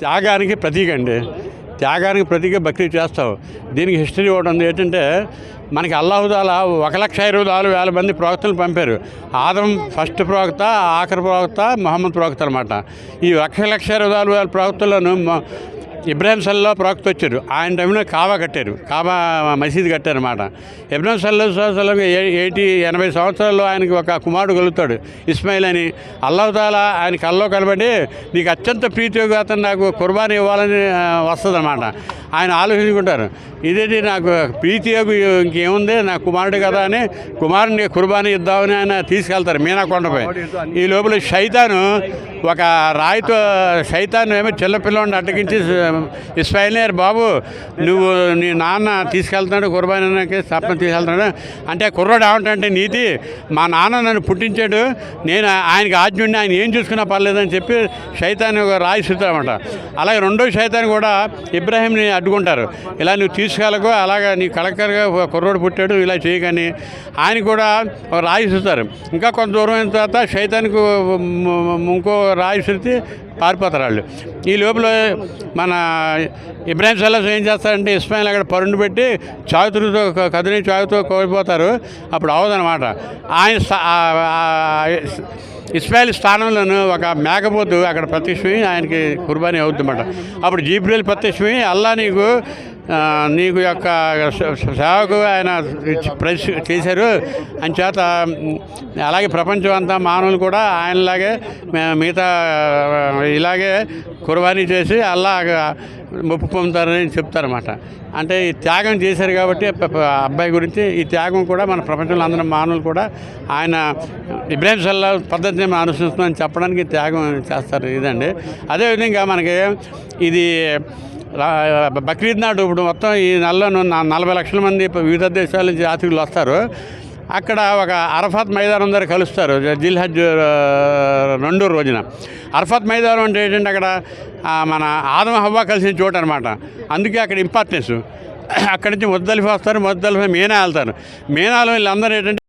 త్యాగానికి ప్రతీక అండి. త్యాగానికి ప్రతీక బక్రీద్ చేస్తావు దీనికి హిస్టరీ ఒకటి ఉంది. ఏంటంటే మనకి అల్లాహుదాల ఒక లక్ష ఇరవై నాలుగు వేల మంది ప్రవక్తలు పంపారు. ఆదం ఫస్ట్ ప్రవక్త ఆఖరి ప్రవక్త మహమ్మద్ ప్రవక్త అనమాట ఈ ఒక లక్ష ఇరవై నాలుగు వేల ప్రవక్తలను ఇబ్రాహింసల్లో ప్రవక్త వచ్చారు. ఆయన టైంలో కావా కట్టారు. కాబా మసీదు కట్టారన్నమాట. ఇబ్రాహిం సల్లా సల్లం ఎయిటీ ఎనభై సంవత్సరాల్లో ఆయనకి ఒక కుమారుడు కలుగుతాడు. ఇస్మాయిల్ అని. అల్లాహతాల ఆయన కల్లో కనబడి నీకు అత్యంత ప్రీతియోగాతం నాకు కుర్బానీ ఇవ్వాలని వస్తుంది ఆయన ఆలోచించుకుంటారు. ఇదేంటి నాకు ప్రీతియోగు ఇంకేముంది? నా కుమారుడు కదా అని కుమారుని కుర్బానీ ఇద్దామని ఆయన తీసుకెళ్తారు మీనా కొండపై ఈ లోపల శైతాను ఒక రాయితో సైతాన్ ఏమో చిన్నపిల్లని అడ్డగించి ఇస్మాయిల్ బాబు నువ్వు నీ నాన్న తీసుకెళ్తున్నాడు కుర్బానీకి సప్న తీసుకెళ్తున్నాడు. అంటే కుర్రాడు ఏమంటే నీతి మా నాన్న నన్ను పుట్టించాడు నేను ఆయనకి ఆజ్ఞుడిని ఆయన ఏం చూసుకున్నా పర్లేదని చెప్పి శైతాన్ని ఒక రాయి సుతామట అలాగే రెండో శైతాన్ని కూడా ఇబ్రాహీంని అడ్డుకుంటారు. ఇలా నువ్వు తీసుకెళ్ళకు అలాగా నీ కలెక్టర్గా కుర్రోడు పుట్టాడు ఇలా చేయకని ఆయన కూడా రాయిస్తారు ఇంకా కొంత దూరం అయిన తర్వాత శైతానికి ఇంకో రాయిసిరితే పారిపోతారు వాళ్ళు. ఈ లోపల మన ఇబ్రాహిం సల్లాస్ ఏం చేస్తారంటే ఇస్మాయిల్ అక్కడ పరుండు పెట్టి చావుతులతో కదిలి చావుతో కోల్పోతారు. అప్పుడు అవదనమాట ఆయన ఇస్మాయిల్ స్థానంలోనూ ఒక మేకపోతు అక్కడ ప్రత్యక్షమై ఆయనకి కుర్బానీ అవుతుందన్నమాట. అప్పుడు జీబ్రేల్ ప్రత్యక్షమై అల్లా నీకు నీకు యొక్క సేవకు ఆయన చేశారు. అని చేత అలాగే ప్రపంచం అంతా మానవులు కూడా ఆయనలాగే మిగతా ఇలాగే కుర్బానీ చేసి అల్లాగా ముప్పు పొందుతారని చెప్తారన్నమాట. అంటే ఈ త్యాగం చేశారు కాబట్టి అబ్బాయి గురించి ఈ త్యాగం కూడా మన ప్రపంచంలో అందరం మానవులు కూడా ఆయన ఇబ్రాహిం సల్లా పద్ధతిని మనం అనుసరిస్తున్నామని చెప్పడానికి త్యాగం చేస్తారు. ఇదండి. అదేవిధంగా మనకి ఇది బక్రీద్ నాడు ఇప్పుడు మొత్తం ఈ నెలలో నలభై లక్షల మంది వివిధ దేశాల నుంచి యాత్రికులు వస్తారు. అక్కడ ఒక అరఫాత్ మైదానం దగ్గర కలుస్తారు. జిల్హజ్ ఆ, రెండో రోజున. అరఫాత్ మైదానం అంటే ఏంటంటే అక్కడ మన ఆదమ హవ్వ కలిసిన చోటు అనమాట అందుకే అక్కడ ఇంపార్టెన్స్ అక్కడి నుంచి ముద్దలిఫా వస్తారు ముద్దలిఫా మీనా వెళ్తారు. మీనాలో వీళ్ళందరూ ఏంటంటే